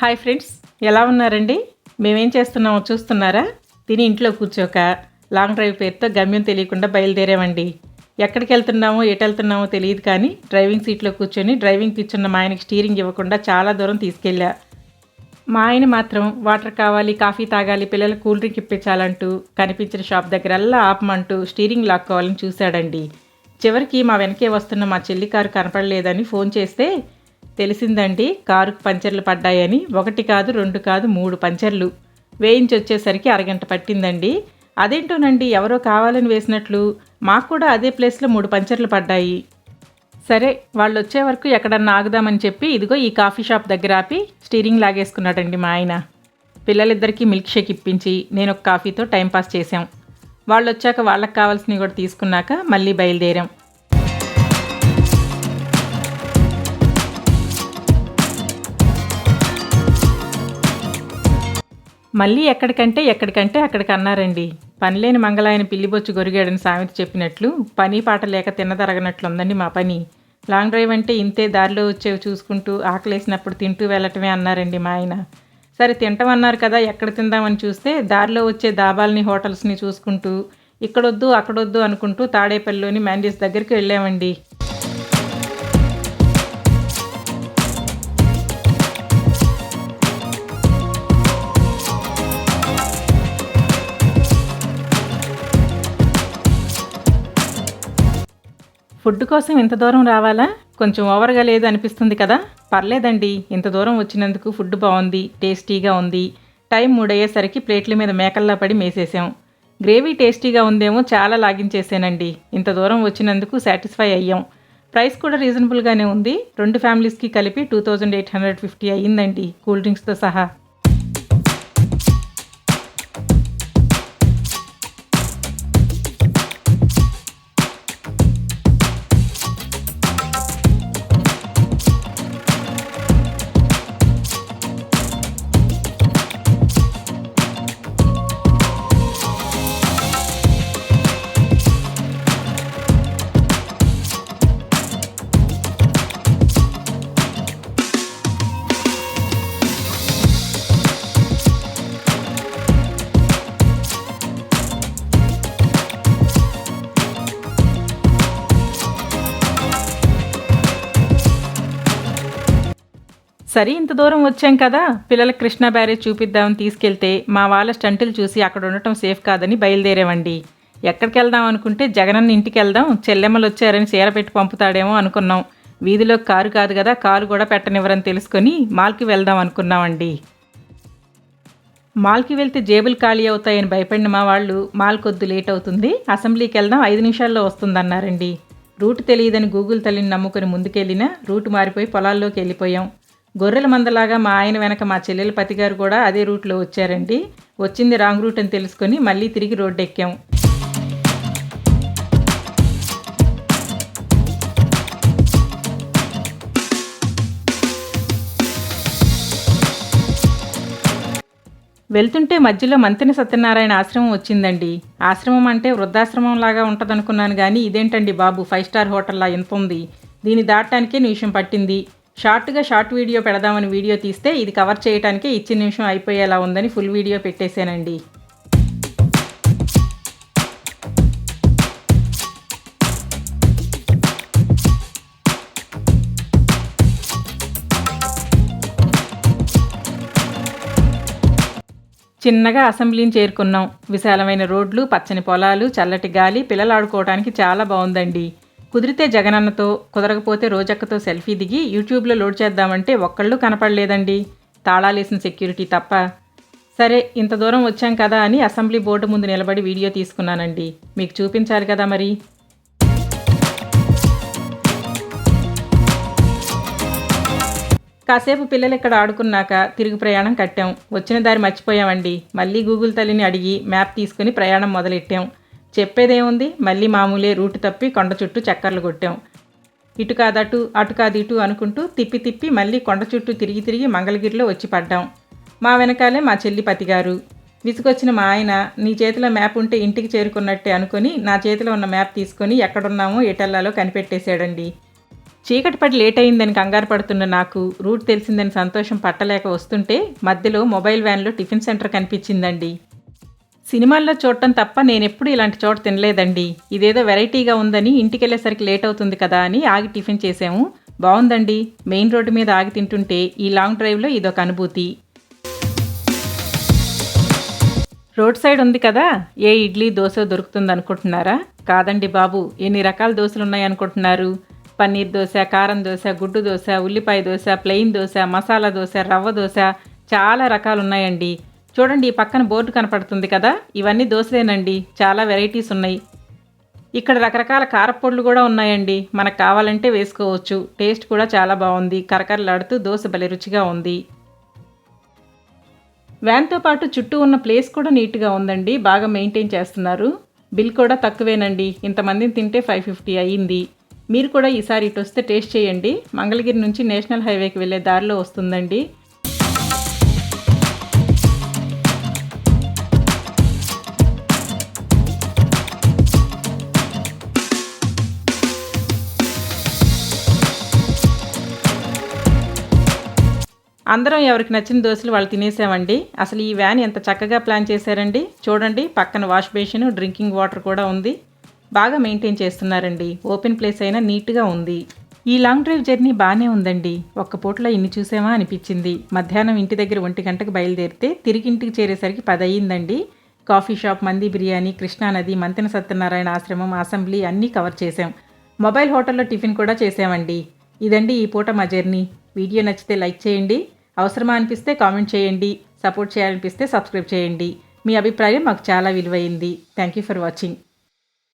Hi friends ఎలా ఉన్నారండి? మేమేం చేస్తున్నామో చూస్తున్నారా? తిని ఇంట్లో కూర్చోక లాంగ్ డ్రైవ్ పేరుతో గమ్యం తెలియకుండా బయలుదేరామండి. ఎక్కడికి వెళ్తున్నామో ఎటు వెళ్తున్నామో తెలియదు కానీ డ్రైవింగ్ సీట్లో కూర్చొని డ్రైవింగ్ కూర్చున్న మా ఆయనకి స్టీరింగ్ ఇవ్వకుండా చాలా దూరం తీసుకెళ్ళా. మా ఆయన మాత్రం వాటర్ కావాలి కాఫీ తాగాలి పిల్లలు కూల్ డ్రింక్ ఇప్పించాలంటూ కనిపించిన షాప్ దగ్గరల్లా ఆపమంటూ స్టీరింగ్ లాక్కోవాలని చూశాడండి. చివరికి మా వెనకే వస్తున్న మా చెల్లి కారు కనపడలేదని ఫోన్ చేస్తే తెలిసిందండి కారుకు పంచర్లు పడ్డాయని. ఒకటి కాదు రెండు కాదు మూడు పంచర్లు. వేయించి వచ్చేసరికి అరగంట పట్టిందండి. అదేంటోనండి ఎవరో కావాలని వేసినట్లు. మాకు కూడా అదే ప్లేస్లో మూడు పంచర్లు పడ్డాయి. సరే వాళ్ళు వచ్చే వరకు ఎక్కడన్నా ఆగుదామని చెప్పి ఇదిగో ఈ కాఫీ షాప్ దగ్గర ఆపి స్టీరింగ్ లాగేసుకున్నాడండి మా ఆయన. పిల్లలిద్దరికీ మిల్క్ షేక్ ఇప్పించి నేను ఒక కాఫీతో టైంపాస్ చేశాం. వాళ్ళు వచ్చాక వాళ్ళకి కావాల్సినవి కూడా తీసుకున్నాక మళ్ళీ బయలుదేరాం. మళ్ళీ ఎక్కడికంటే ఎక్కడికంటే అక్కడికి అన్నారండి పనిలేని మంగళాయన పిల్లిబొచ్చు గొరిగాడని సామెత చెప్పినట్లు పని పాట లేక తిన్నదరగనట్లుందండి మా పని. లాంగ్ డ్రైవ్ అంటే ఇంతే దారిలో వచ్చేవి చూసుకుంటూ ఆకలేసినప్పుడు తింటూ వెళ్ళటమే అన్నారండి మా ఆయన. సరే తింటామన్నారు కదా ఎక్కడ తిందామని చూస్తే దారిలో వచ్చే దాబాల్ని హోటల్స్ని చూసుకుంటూ ఇక్కడొద్దు అక్కడొద్దు అనుకుంటూ తాడేపల్లిలోని మ్యాండీస్ దగ్గరికి వెళ్ళామండి. ఫుడ్ కోసం ఇంత దూరం రావాలా? కొంచెం ఓవర్గా లేదు అనిపిస్తుంది కదా? పర్లేదండి. ఇంత దూరం వచ్చినందుకు ఫుడ్ బాగుంది టేస్టీగా ఉంది. టైం మూడయ్యేసరికి ప్లేట్ల మీద మేకల్లా పడి మేసేసాం. గ్రేవీ టేస్టీగా ఉందేమో చాలా లాగించేసానండి. ఇంత దూరం వచ్చినందుకు సాటిస్ఫై అయ్యాం. ప్రైస్ కూడా రీజనబుల్గానే ఉంది. రెండు ఫ్యామిలీస్కి కలిపి two thousand eight hundred fifty అయ్యిందండి కూల్ డ్రింక్స్తో సహా. సరే ఇంత దూరం వచ్చాం కదా పిల్లల కృష్ణ బ్యారేజ్ చూపిద్దామని తీసుకెళ్తే మా వాళ్ళ స్టంటులు చూసి అక్కడ ఉండటం సేఫ్ కాదని బయలుదేరామండి. ఎక్కడికి వెళ్దాం అనుకుంటే జగనన్న ఇంటికి వెళ్దాం చెల్లెమ్మలు వచ్చారని చీర పెట్టి పంపుతాడేమో అనుకున్నాం. వీధిలో కారు కాదు కదా కారు కూడా పెట్టనివ్వరని తెలుసుకొని మాల్కి వెళ్దాం అనుకున్నామండి. మాల్కి వెళ్తే జేబులు ఖాళీ అవుతాయని భయపడిన మా వాళ్ళు మాల్ కొద్ది లేట్ అవుతుంది అసెంబ్లీకి వెళ్దాం ఐదు నిమిషాల్లో వస్తుందన్నారండి. రూట్ తెలియదని గూగుల్ తల్లిని నమ్ముకొని ముందుకెళ్ళినా రూట్ మారిపోయి పొలాల్లోకి వెళ్ళిపోయాం. గొర్రెల మందలాగా మా ఆయన వెనక మా చెల్లెల పతిగారు కూడా అదే రూట్లో వచ్చారండి. వచ్చింది రాంగ్ రూట్ అని తెలుసుకొని మళ్ళీ తిరిగి రోడ్డు ఎక్కాం వెళ్తుంటే మధ్యలో మంతిని సత్యనారాయణ ఆశ్రమం వచ్చిందండి. ఆశ్రమం అంటే వృద్ధాశ్రమం లాగా ఉంటుందనుకున్నాను కానీ ఇదేంటండి బాబు? ఫైవ్ స్టార్ హోటల్లా ఎంత ఉంది. దీన్ని దాటడానికే నిమిషం పట్టింది. షార్ట్గా షార్ట్ వీడియో పెడదామని వీడియో తీస్తే ఇది కవర్ చేయడానికే ఇచ్చిన నిమిషం అయిపోయేలా ఉందని ఫుల్ వీడియో పెట్టేశానండి. చిన్నగా అసెంబ్లీని చేరుకున్నాం. విశాలమైన రోడ్లు పచ్చని పొలాలు చల్లటి గాలి పిల్లలు ఆడుకోవడానికి చాలా బాగుందండి. కుదిరితే జగనన్నతో కుదరకపోతే రోజక్కతో సెల్ఫీ దిగి యూట్యూబ్లో లోడ్ చేద్దామంటే ఒక్కళ్ళు కనపడలేదండి. తాళాలేసిన సెక్యూరిటీ తప్ప. సరే ఇంత దూరం వచ్చాం కదా అని అసెంబ్లీ బోర్డు ముందు నిలబడి వీడియో తీసుకున్నానండి. మీకు చూపించాలి కదా మరి. కాసేపు పిల్లలు ఇక్కడ ఆడుకున్నాక తిరుగు ప్రయాణం కట్టాం. వచ్చిన దారి మర్చిపోయామండి. మళ్ళీ గూగుల్ తల్లిని అడిగి మ్యాప్ తీసుకుని ప్రయాణం మొదలెట్టాం. చెప్పేదేముంది? మళ్ళీ మామూలే రూటు తప్పి కొండ చుట్టూ చక్కర్లు కొట్టాం. ఇటు కాదటు అటు కాదు ఇటు అనుకుంటూ తిప్పి తిప్పి మళ్ళీ కొండ చుట్టూ తిరిగి తిరిగి మంగళగిరిలో వచ్చి పడ్డాం. మా వెనకాలే మా చెల్లి పతిగారు. విసుగొచ్చిన మా ఆయన నీ చేతిలో మ్యాప్ ఉంటే ఇంటికి చేరుకున్నట్టే అనుకొని నా చేతిలో ఉన్న మ్యాప్ తీసుకొని ఎక్కడున్నామో ఎటెల్లాలో కనిపెట్టేశాడండి. చీకటి పడి లేట్ అయిందని కంగారు పడుతున్న నాకు రూట్ తెలిసిందని సంతోషం పట్టలేక వస్తుంటే మధ్యలో మొబైల్ వ్యాన్లో టిఫిన్ సెంటర్ కనిపించిందండి. సినిమాల్లో చూడటం తప్ప నేనెప్పుడు ఇలాంటి చోట తినలేదండి. ఇదేదో వెరైటీగా ఉందని ఇంటికి వెళ్ళేసరికి లేట్ అవుతుంది కదా అని ఆగి టిఫిన్ చేసాము బాగుందండి మెయిన్ రోడ్డు మీద ఆగి తింటుంటే ఈ లాంగ్ డ్రైవ్లో ఇదొక అనుభూతి. రోడ్ సైడ్ ఉంది కదా ఏ ఇడ్లీ దోశ దొరుకుతుంది అనుకుంటున్నారా కాదండి బాబు ఎన్ని రకాల దోశలు ఉన్నాయి అనుకుంటున్నారు పన్నీర్ దోశ కారం దోశ గుడ్డు దోశ ఉల్లిపాయ దోశ ప్లెయిన్ దోశ మసాలా దోశ రవ్వ దోశ చాలా రకాలు ఉన్నాయండి చూడండి ఈ పక్కన బోర్డు కనపడుతుంది కదా? ఇవన్నీ దోశలేనండి చాలా వెరైటీస్ ఉన్నాయి. ఇక్కడ రకరకాల కారపొడులు కూడా ఉన్నాయండి. మనకు కావాలంటే వేసుకోవచ్చు. టేస్ట్ కూడా చాలా బాగుంది. కరకరలాడుతూ దోశ భలే రుచిగా ఉంది. వ్యాన్తో పాటు చుట్టూ ఉన్న ప్లేస్ కూడా నీట్గా ఉందండి. బాగా మెయింటైన్ చేస్తున్నారు. బిల్ కూడా తక్కువేనండి. ఇంతమందిని తింటే ఫైవ్ ఫిఫ్టీ అయ్యింది. మీరు కూడా ఈసారి ఇటు వస్తే టేస్ట్ చేయండి. మంగళగిరి నుంచి నేషనల్ హైవేకి వెళ్ళే దారిలో వస్తుందండి. అందరం ఎవరికి నచ్చిన దోశలు వాళ్ళు తినేసామండి. అసలు ఈ వ్యాన్ ఎంత చక్కగా ప్లాన్ చేశారండి. చూడండి పక్కన వాష్ బేసిన్ డ్రింకింగ్ వాటర్ కూడా ఉంది. బాగా మెయింటైన్ చేస్తున్నారండి. ఓపెన్ ప్లేస్ అయినా నీట్గా ఉంది. ఈ లాంగ్ డ్రైవ్ జర్నీ బాగానే ఉందండి. ఒక్క పూటలో ఇన్ని చూసామా అనిపించింది. మధ్యాహ్నం ఇంటి దగ్గర ఒంటి గంటకు బయలుదేరితే తిరిగి ఇంటికి చేరేసరికి పది అయ్యిందండి కాఫీ షాప్ మంది బిర్యానీ కృష్ణానది మంతెన సత్యనారాయణ ఆశ్రమం అసెంబ్లీ అన్నీ కవర్ చేసాం మొబైల్ హోటల్లో టిఫిన్ కూడా చేసామండి ఇదండి ఈ పూట మా జర్నీ. వీడియో నచ్చితే లైక్ చేయండి. అవసరమా అనిపిస్తే కామెంట్ చేయండి సపోర్ట్ చేయాలనిపిస్తే సబ్స్క్రైబ్ చేయండి. మీ అభిప్రాయం మాకు చాలా విలువైంది. Thank you for watching